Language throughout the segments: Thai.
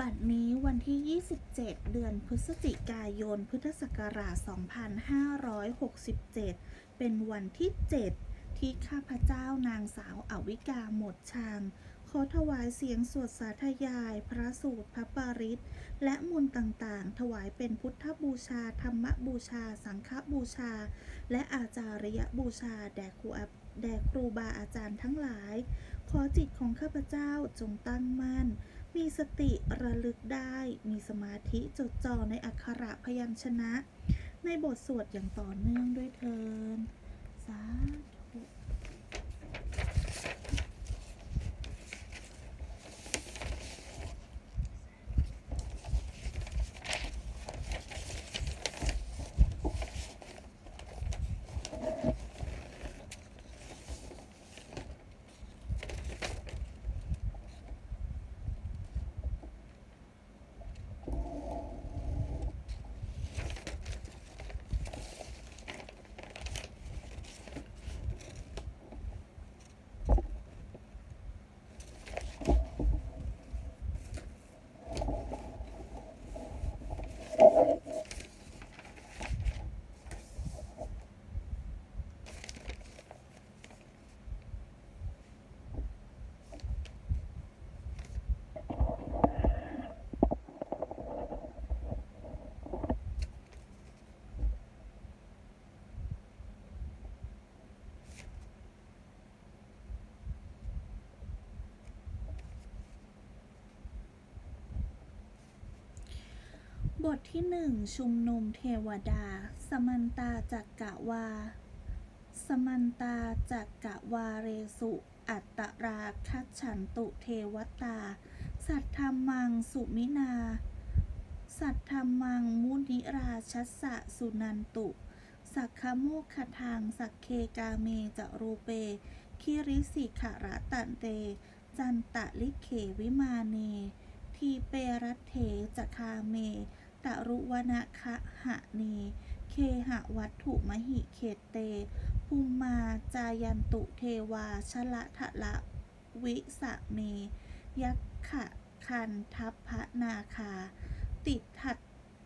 บัดนี้วันที่ 27 เดือนพฤศจิกายน พุทธศักราช 2567 เป็นวันที่ 7 ที่ข้าพเจ้านางสาวอวิกาหมดชาง ขอถวายเสียงสวดสาธยาย พระสูตรพระปริตและมนต์ต่างๆ ถวายเป็นพุทธบูชา ธรรมบูชา สังฆบูชา และอาจาริยบูชา แด่ครูแด่ครูบาอาจารย์ทั้งหลาย ขอจิตของข้าพเจ้าจงตั้งมั่น มีสติระลึกได้ มีสมาธิจดจ่อในอักขระพยัญชนะ ในบทสวดอย่างต่อเนื่องด้วยเทินสาธุ บทที่หนึ่งชุมนุมเทวดา สมันตาจักกะวา สมันตาจักกะวาเรสุ อัตตราคัจฉันตุเทวตา สัทธรรมังสุมินา สัทธรรมังมุนิราชัสสะสุนันตุ สักขโมคขทางสักเคกาเมจะรูเป คิริสิขระตันเต จันตะลิเขวิมาเน ทีเปรัตเถจะคาเม ตรุวนะคะหะเน เคหะวัตถุมหิเขตเตภูมมาจายันตุเทวาชละทะละวิสะเม ยักขะคันทัพพะนาคา ติทัต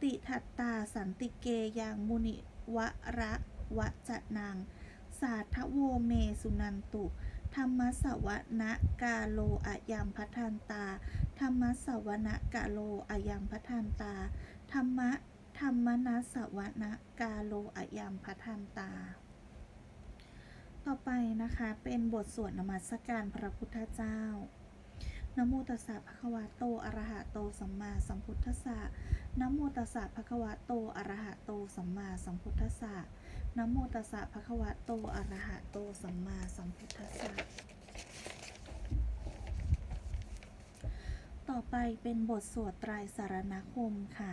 ติทัตตาสันติเกยังมุนิวระวะจะนางสาทโวเมสุนันตุ ธรรมสวนะกาโลอะยัมพัทันตา ธรรมสวนะกาโลอะยัมพัทันตา ธรรมะ ธรรมนัสวนะกาโลอะยัมพัทันตา ต่อไปนะคะเป็นบทสวดนมัสการพระพุทธเจ้านโมตัสสะภะคะวะโตอะระหะโตสัมมาสัมพุทธัสสะนโมตัสสะภะคะวะโตอะระหะโตสัมมาสัมพุทธัสสะนโมตัสสะภะคะวะโตอะระหะโตสัมมาสัมพุทธัสสะต่อไปเป็นบทสวดไตรสารณคมค่ะ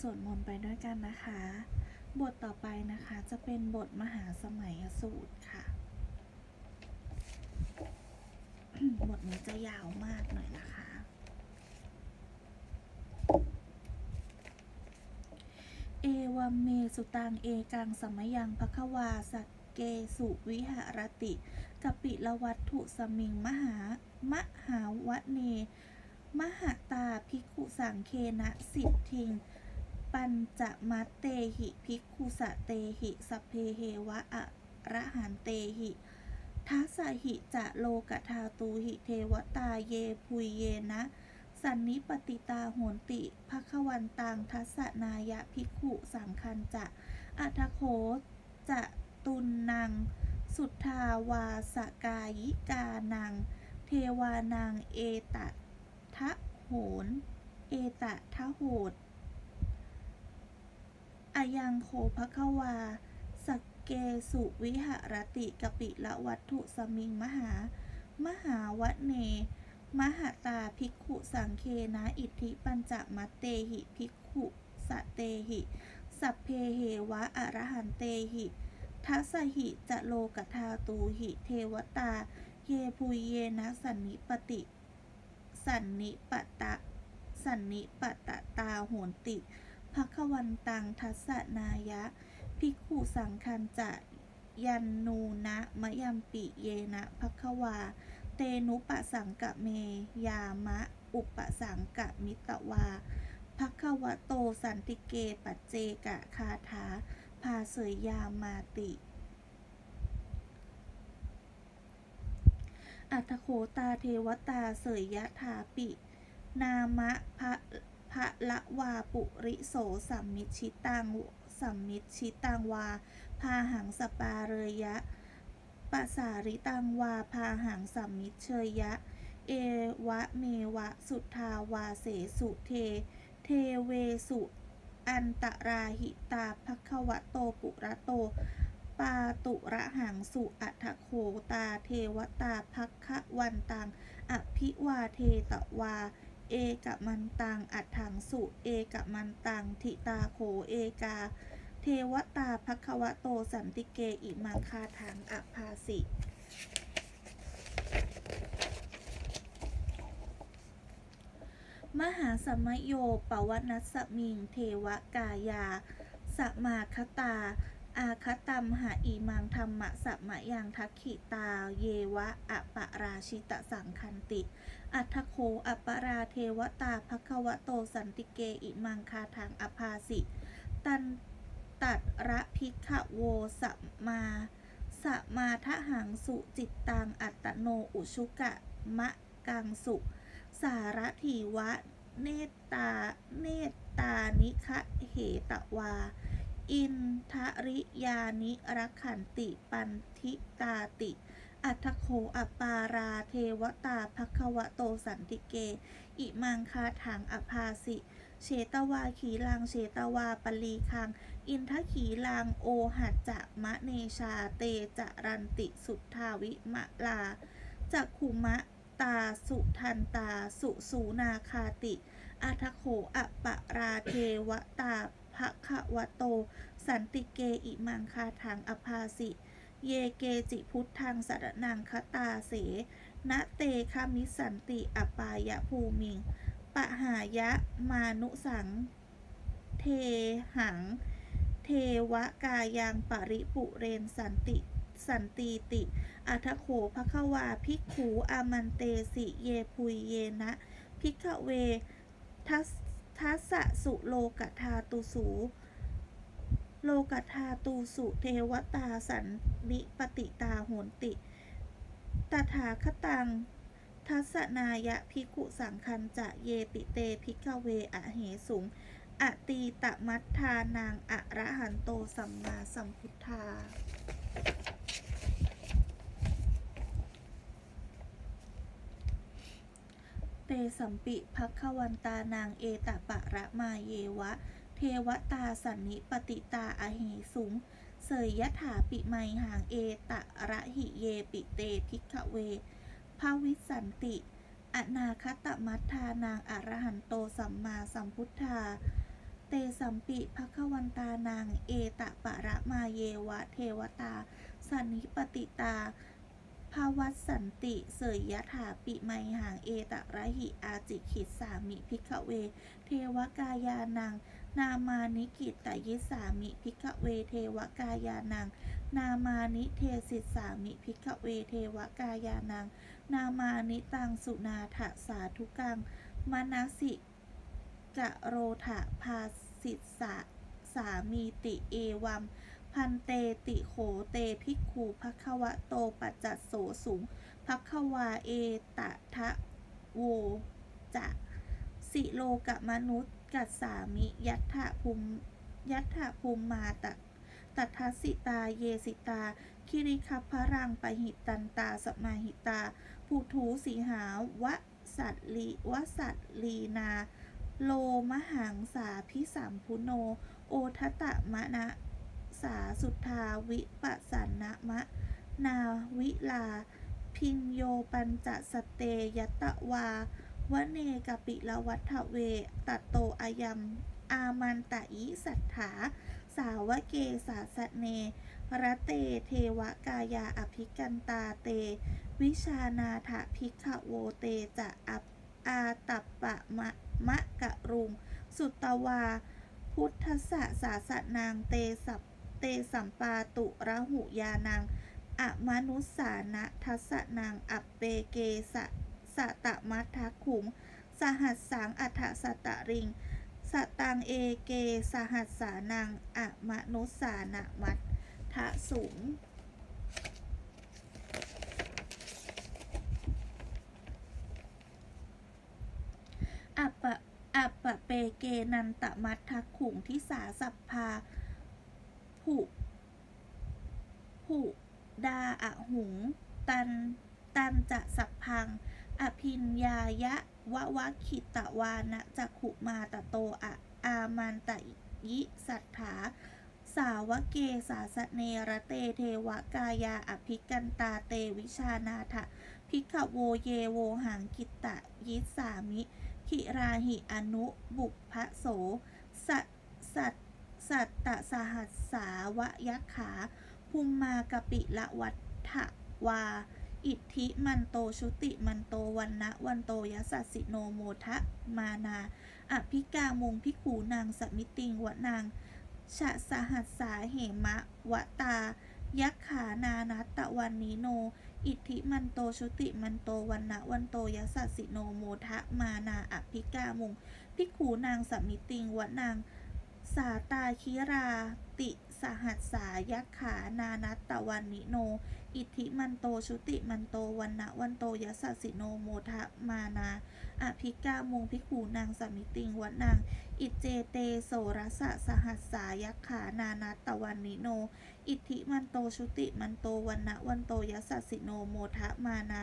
สวดมนต์ไปด้วยกันนะคะ บทต่อไปนะคะจะเป็นบทมหาสมัยสูตรค่ะ บทนี้จะยาวมากหน่อยนะคะ เอวัมเมสุตังเอกังสมยังภควาสักเกสุวิหรติกปิละวัตถุสมิงมหามหาวะเน มหตาภิกขุสังเคนะสิทธิง ปัญจมัตเตหิภิกขุสะเตหิสพเพเหวะอะระหันเตหิทัสสหิจะโลกทาตูหิเทวตาเยพุยเยนะ สันนิปติตาโหนติภควันตังทัสสนายะภิกขุสังคันจะอัทโคจะตุนนังสุทธาวาสกายิกานังเทวานังเอตะทะโหน เอตะทะโหด อายังโคภควา สักเกสุวิหรติกปิละวัตถุสมิงมหา มหาวะเน มหาตาภิกขุสังเคนะอิทธิปัญจมัตเตหิภิกขุสเตหิ สัพเพเหวะอรหันเตหิทัสหิจะโลกธาตูหิเทวตา เยพุเยนะสันนิปติ สันนิปตะ สันนิปตะตาโหนติ ภควันตังทัสสนายะ ภิกขุสังคันจะยันนูนะมะยัมปิเยนะภควา เตนุปะสังกะเม ยามะ อุปสังกะมิตวาภควะโตสันติเกปัจเจกะคาถาพาเสยยามาติ อัตโคตาเทวตาเสยยะถาปิ นามะพะ พะละวาปุริโสสัมมิชิตังสัมมิชิตังวา พาหังสปาเรยะปะสาริตังวา พาหังสัมมิเชยะ เอวะเมวะสุทาวาเสสุเท เทเวสุ อันตราหิตาภควะโตปุระโต ปาตุระหังสุอัฏฐโคตาเทวตาภักขวันตัง อภิวาเทตวา เอกมันตัง อัฏฐังสุ เอกมันตัง ทิตาโขเอกา เทวตาภควะโตสันติเก อิมังคาทังอภาสิมหาสมโยปวนัสมิง เทวกายา สมาคตา อาคตัมหาอีมังธรรมะสัมมยังทักขิตา เยวะอะปะราชิตะสังคันติ อัทโคอัปราเทวตาภควะโตสันติเกอิมังคาทางอภาสิ ตันตัดระพิกขโวสัมมาสัมาทหังสุจิตตังอัตตโนอุชุกะมะกังสุ สารถีวะ เนตตา เนตตานิคะเหตวา อินทริยานิรักขันติปันทิตาติ อัทโคอปาราเทวตาภควะโตสันติเก อิมังคาถังอภาสิเชตวาขีลังเชตวาปลีคัง อินทขีลังโอหัจจะมะเนชาเตจรันติสุทธาวิมะลาจักขุมะตาสุทันตาสุสูนาคาติอัทโขอปะราเทวตา ภะคะวะโต สันติเกอิมังคาถังอภาสิ เยเกจิพุทธังสรนังคตาเสนะเตคามิสันติอปายะภูมิง ปะหายะมานุสัง เทหัง เทวกายังปริปุเรนสันติสันตีติ อัทโขภควาภิกขูอามันเตสิ เยพุยเยนะ ภิกขเว ทัส ทัสสะสุโลกธาตุสู โลกธาตุสุเทวตาสันนิปติตาโหนติ ตถาคตัง ทัสนายะภิกขุสังคันจะเยติเตภิกเวอะเหสุงอตีตมัทธานางอะระหันโตสัมมาสัมพุทธา เตสัมปิภัควันตานางเอตปะระมาเยวะ เทวตาสันนิปติตาอเหสุง เสยยถาปิไมหางเอตะระหิเยปิเตทิกเวภาวิสันติ อนาคตมัทธานางอรหันโตสัมมาสัมพุทธา เตสัมปิภควันตานางเอตะปะระมาเยวะ เทวตาสันนิปติตา ภาวัสสันติเสยยถาปิไมหางเอตะระหิอาจิขิตสามิพิกเว เทวกายานัง นามานิกิตตยิสามิพิกเว เทวกายานัง นามานิเทสิสามิพิกเว เทวกายานัง นามานิตังสุนาถสาธุกังมนัสสิกะโรถะภาสิสสะสามีติเอวัม พันเตติโขเตภิกขูภควะโตปัจจัสโสสุงภควาเอตะทะโวจะสิโลกะมนุษย์กัสสามิยัตถะภูมยัตถะภูมมาตะตัทสิตาเยสิตา คิริคัพพรังปหิตันตาสมาหิตาภูทูสีหาวะสัตลีวสัตลีนา โลมหังสาพิสัมพุโน โอทตะมะนะ สาสุทธาวิปัสสนมะ นาวิลา พินโยปัญจสเตยตะวาวเนกปิละวัฏเวตโตอายัม อามันตะยิสัทธาสาวเกสาสเนระเตเทวกายาอภิกันตาเต วิชานาถภิกขโวเตจะอัปอาตัปปะมะมะกะรุง สุตตวา พุทธสสาสนางเตสัปเต สัมปาตุระหุยานางอะมนุสานะทัสสะนางอัปเปเกสะสะตะมัทะขุง สหัสสังอัฏฐสตะริง สตังเอเกสหัสสานังอะมนุสานะมัททะสูงอัปปะอัปปะเปเกนันตะมัททักขุงทิสาสัพพา ผูผูดาอะหุง ตัน ตันจะสัพพัง อภินยายะวะวะขิตะวานะจักขุมาตะโตอะอามันตะยิสัทธาสาวเกสาสเนระเตเทวกายาอภิกันตาเตวิชานาถะพิกขโวเยโวหังกิตะยิสามิขิราหิอนุบุพพโสสะสัต สัตตสหัสสาวะยักขาภูมมากปิละวัฏฐวา อิทธิมันโตชุติมันโตวันนะวันโตยสัสสิโนโมทะมานาอภิกามุงพิขูนางสมิติงวะนางชะสหัสสาเหมะวะตา ยักขานานัตตะวันนิโน อิทธิมันโตชุติมันโตวันนะวันโตยสัสสิโนโมทะมานาอภิกามุงพิกขูนางสมิติงวะนาง สาตาคิราติสหัสสายักขานานัตตะวันนิโน อิทธิมันโตชุติมันโตวันนะวันโตยสัสสิโนโมทะมานาอภิกามุงพิกขูนางสมิติงวะนางอิเจเตโสรสะสหัสสายักขานานัตตะวันนิโน อิทธิมันโตชุติมันโตวันนะวันโตยสัสสิโนโมทะมานา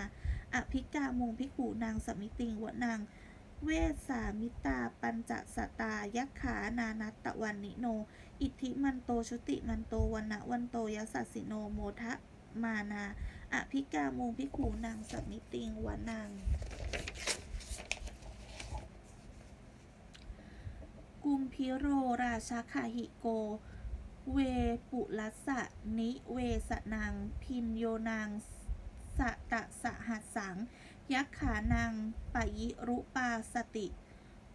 อภิกามุงพิขูนางสมิติงวะนาง เวสสามิตา ปัญจสตา ยักขานานัตตะวันนิโน อิทธิมันโตชุติมันโตวันนะวันโตยสัสสิโนโมทะมานาอภิกามุงพิขูนางสมิติงวะนางกุมพิโรราชาคาหิโก เวปุลัสสะนิเวสนังพินโยนางสะตะสหัสสัง ยักขานังปยิรุปาสติ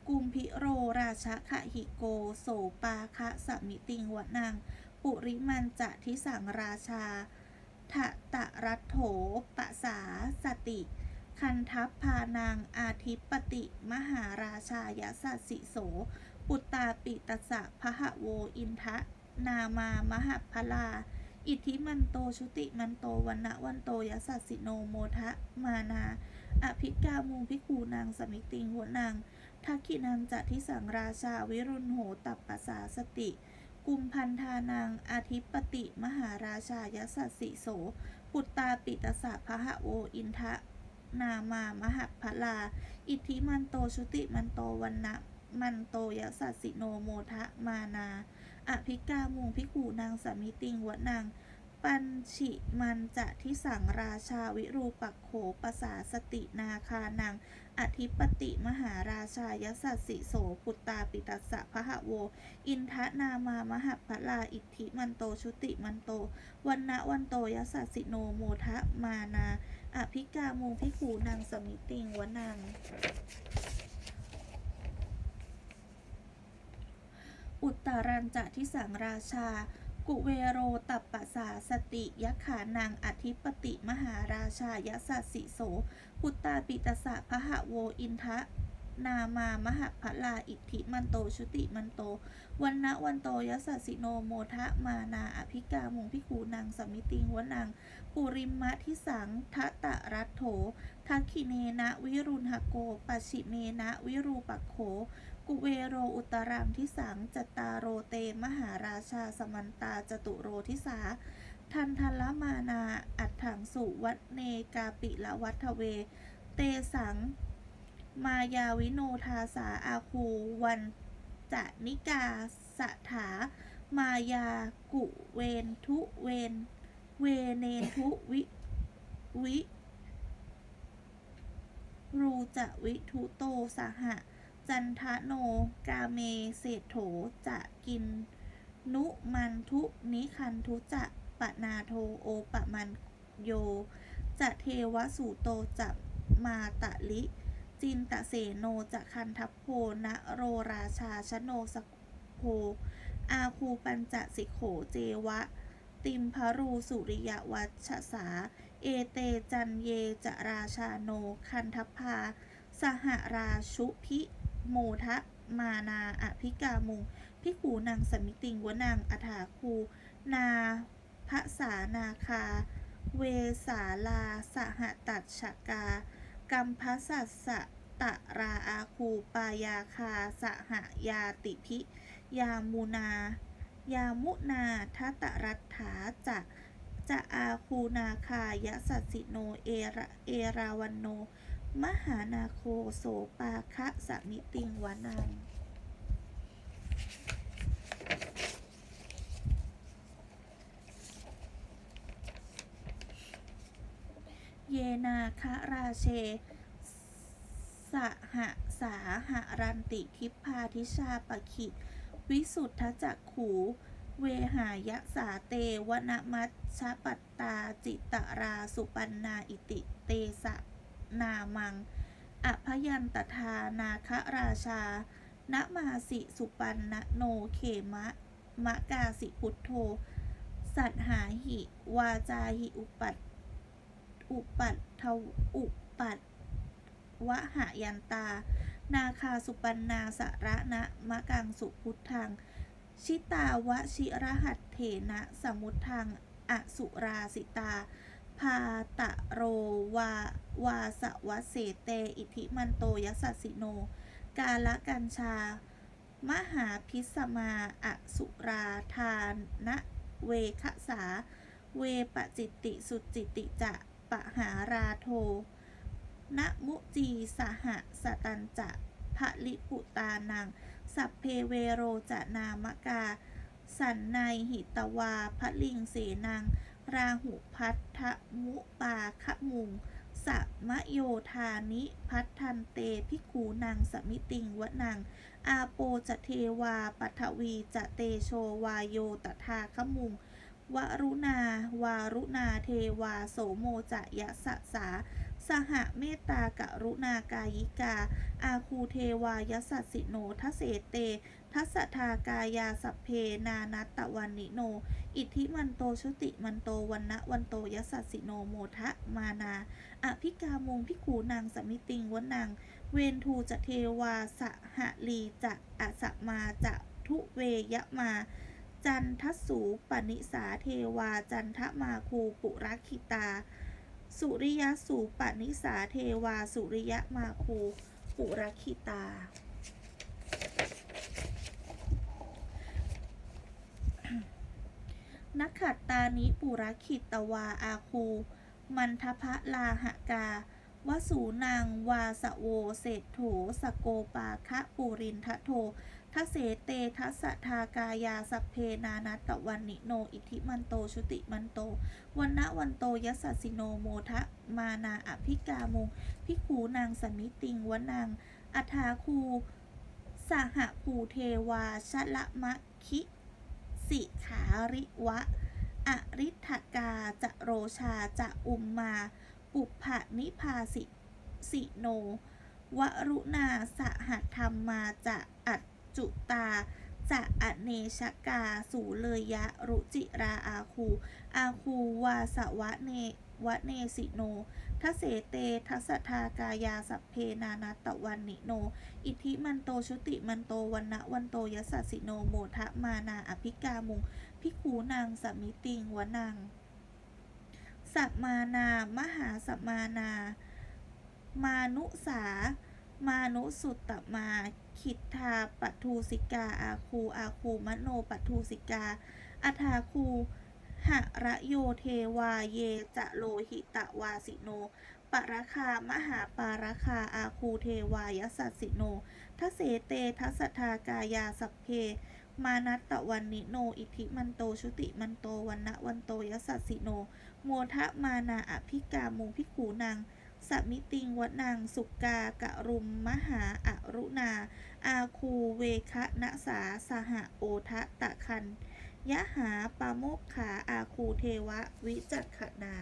กุมพิโรราชคหิโก โสปาคะสมิติงวนัง ปุริมันจะทิสังราชาทะตะรัตโถปะสาสติ คันทัพพานางอาทิปติ มหาราชายสัสสิโส ปุตตาปิตสะพหโวอินทะ นามามหพลา อิทธิมันโตชุติมันโตวันนะวันโตยสัสสิโนโมทะมานา อภิกามุงพิคูนางสมิติงหัวนางทักขินันจะทิสังราชาวิรุณโหตัปปสาสติ กุมพันธานางอาทิปติ มหาราชายสัสสิโส ปุตตาปิตสะพหโวอินทะนามามหพลา อิทธิมันโตชุติมันโตวันนะมันโตยสัสสิโนโมทะมานา อภิกามุงพิคูนางสมิติงวะนาง ปัญชิมันจะทิสังราชาวิรูปักโขปสาสตินาคานัง อธิปติมหาราชายสัสสิโสปุตตาปิตัสสะพหะโว อินทะนามามหพลาอิทธิมันโตชุติมันโตวันนะวันโตยสัสสิโนโมทะมานา อภิกามุงพิคูนางสมิติงวะนางอุตตรัญจะทิสังราชา กุเวโรตัปปะสาสติยักขานังอธิปติมหาราชายสัสสิโส พุตตาปิตสะพหะโวอินทะนามามหพลาอิทธิมันโตชุติมันโต วันนะวันโตยสัสสิโนโมทะมานาอภิกามุงพิคูนางสมิติงวนังปุริมะทิสังทะตะรัตโถทักขิเนนะวิรุณหโก ปัชชิเมนะวิรูปักโข กุเวโรอุตรังทิสังจตารโรเตมหาราชาสมันตาจตุโรทิสา ทันทละมานาอัฏถังสุวัตเนกาปิละวัฒเว เตสัง มายาวิโนทาสาอาคูวันจะนิกาสถามายากุเวนทุเวนเวเนทุวิวิรูจะวิทุโตสหะ จันทโนกาเมเศรษโถจะกิน นุมันทุนิคันทุจะปะนาโทโอปะมันโย จะเทวสูโตจะมาตะลิ จินตะเสโนจะคันทัพโพนะโรราชาชโนสโพอาคูปัญจสิโขเจวะ ติมพรูสุริยวัชสา เอเตจันเยจะราชาโน คันทพา สหราชุพิ โมทะมานาอภิกามุงพิขูนางสมิติงวนางอถาคู นาพระสานาคา เวสาลาสหตัดชกา กัมพสัสสะตะราอาคูปายาคาสหยาติพิ ยามูนา ยามุนาทัตรัตถาจะจะอาคูนาคายะสัสสิโน เอระเอราวันโน มหานาโคโสปาคะสมิติงวานังเยนาคะราเช สหสาหารันติทิพพาทิชาปะขิ วิสุทธจักขู เวหายะสาเตวนมัชชปัตตาจิตตราสุปันนาอิติ นามังอภยันตทานาคราชานมาสิสุปันนะโนเขมะ มะกาสิพุทโธ สัตหาหิ วาจาหิ อุปัตอุปัตทวอุปัตวหายันตา นาคาสุปันนาสระนะมะกังสุพุทธัง ชิตาวชิรหัตเถนะสมุทังอสุราสิตา พาตะโรวาวาสวะเสเต อิทิมันโตยสัสสิโน กาละกัญชา มหาพิสมาอสุราทานนะเวคสา เวปจิตติสุจิติจะปะหาราโทนะมุจีสหสตันจะภะลิปุตานัง สัพเพเวโรจะนามกา สันในหิตวาพะลิงเสนัง ราหุพัทธมุปาคะมุงสะมโยธานิพัทันเตพิกูนางสมิติงวนัง อาโปจะเทวาปัทวีจะเตโชวายโยตถาคมุง วรุณาวารุณาเทวาโสโมจะยะสะสา สหเมตตากรุณากายิกา อาคูเทวายสัสสิโนทเสเต ทัสสทากายาสัพเพนานัตตวันนิโน อิทธิมันโตชุติมันโตวันนะวันโตยสัสสิโนโมทะมานา อภิกามุงพิขูนางสมิติงวนังเวนทูจะเทวาสหลีจะอสมาจะทุเวยะมา จันทสูปนิสาเทวาจันทมาคูปุรักขิตา สุริยสูปนิสาเทวาสุริยมาคูปุรักขิตา นักขัตตานิปุรคิตตวาอาคู มันทพะลาหกาวสูนางวาสโวเศรษโถสโกปาคะปูรินทะโททะเสเตทัสทากายาสัพเพนานัตตวันนิโน อิทิมันโตชุติมันโตวันนะวันโตยัสสสิโนโมทะมานาอภิกามุงพิขูนางสมิติงวนางอัฐาคูสหภูเทวาชละมะคิ สิขาริวะ อริทกาจะโรชาจะอุมมา ปุพะนิพาสิสิโน วรุณาสหธรรมมาจะอัจจุตาจะอเนชกาสูเลยยะ รุจิราอาคู อาคูวาสวะเนวะเนสิโน ทเสเต ทัสทากายาสัพเพนานัตตวันนิโน อิทิมันโตชุติมันโตวันนะวันโตยสสสิโนโมทะมานาอภิกามุงพิขูนางสมิติงวนังสัมมานามหาสัมมานา มานุสา มานุสุตตมาคิทธาปัทูสิกาอาคูอาคูมโนปัทูสิกาอัฐาคู หะระโยเทวาเยจะโลหิตะวาสิโน ปรคามหาปารคาอาคูเทวายสัสสิโนทเสเตทัสทากายาสัพเพ มานัตตวันนิโน อิทิมันโตชุติมันโตวันนะวันโตยสัสสิโน โมทะมานาอภิกามุงพิขูนางสมิติงวนังสุกากะรุมมหาอรุณา อาคูเวคะนะสาสหโอทะตะคัน ยะหาปาโมกขาอาคูเทวะ วิจักขนา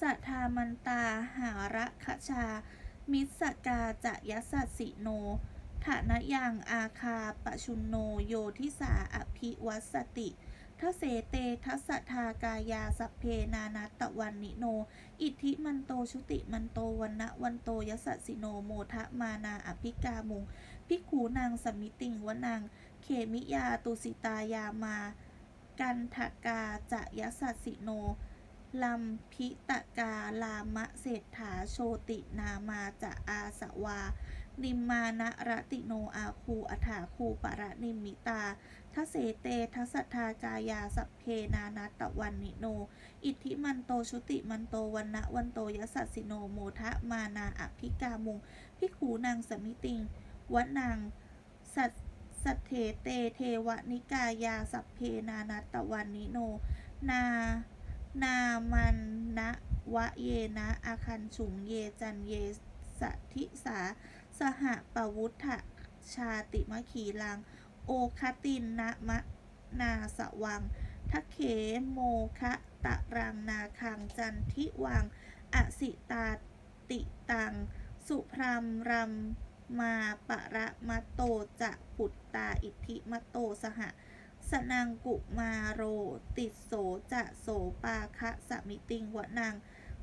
สัทธามันตาหาระคชา มิสกาจะยสัสสิโนฐานะยังอาคาปชุนโนโยทิสาอภิวัสติ ทเสเตทัสทากายาสัพเพนานัตตะวันนิโน อิทธิมันโตชุติมันโตวันนะวันโตยสัสสิโนโมทะมานาอภิกามุงพิกขูนางสมิติงวนังเขมิยาตุสิตายามา กันทกาจะยสัสสิโนลัมพิตกาลามะเศรษฐาโชตินามาจะอาสวานิมมานะรติโนอาคูอัฐาคูปะระนิมิตา ทเสเตทัสสทธากายาสัพเพนานัตตะวันนิโน อิทธิมันโตชุติมันโตวันนะวันโตยสัสสิโนโมทะมานาอภิกามุงพิขูนางสมิติงวนังสัตสัทเถเตเทวนิกายาสัพเพนานัตตะวันนิโน นา นามันนะวะเยนะอาคันฉุงเยจันเยสทิสา สหปวุฒะชาติมะขีลัง โอคตินนะมะนาสวังทะเขโมคะตะรังนาคังจันทิวัง อสิตาติตัง สุพรามรัมมาปะระมะโตจะปุตตาอิทธิมะโตสหสนังกุมาโร ติดโสจะโสปาคะสมิติงวะนาง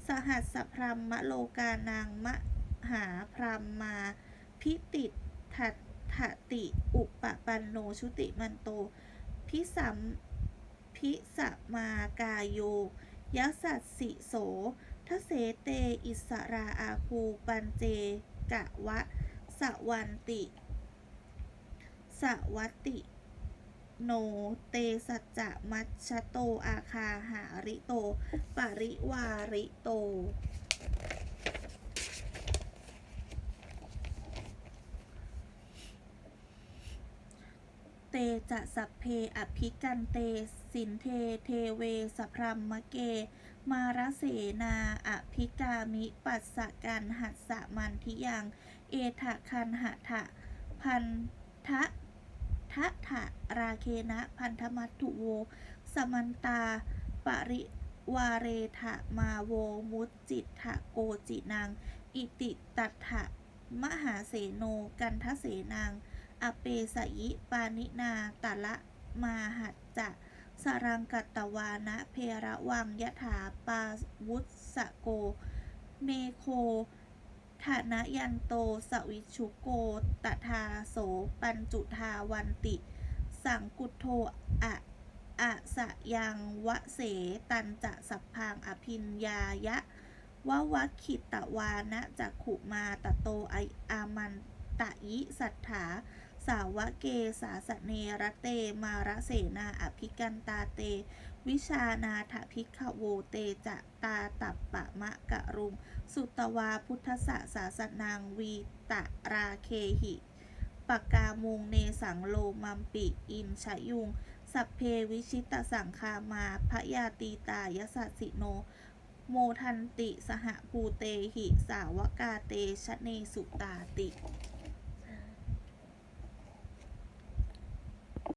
สหัสสพรมมะโลกานางมหาพรามมา พิติทัต ถติ อุปปันโนชุติมันโต พิสัมพิสมากายโยยสัสสิโสทเสเต อิสราอาคูปันเจ กะวะ สวันติ สวัติ โน เตสัจจะมัชชโต อาคาหาริโต ปริวาริโต เตจะสัพเพอภิกันเต สินเทเทเวสพรัมมะเก มารเสนาอภิกามิปัสสะกันหัสสะมันทิยัง เอทะคันหะทะพันทะทะทะราเคนะพันธมัตถุโว สมันตา ปริวาเรทะมาโวมุจจิตถะโกจินัง อิติตัตถะมหาเสโนกันทเสนัง อเปสยิปานินาตะละมาหัจจะสรังกัตวานะเพระวังยถาปาวุสโก เมโคฐานะยันโตสวิชุโกตทาโสปัญจุทาวันติ สังกุโทอะอะสะยังวะเสตันจะสัพพังอภินยายะวะวัคขิตวานะจักขุมาตโตไออามันตะยิสัทธา สาวะเกสาสเนรเต มาระเสนาอภิกันตาเต วิชานาถพิกขโวเตจะตาตัปปะมะกะรุง สุตวาพุทธสสาสนางวีตะราเคหิปกกามุงเนสังโลมัมปิอินชยุง สัพเพวิชิตสังคามาพยาตีตายสัสสิโน โมทันติสหภูเตหิสาวกาเตชะเนสุตาติ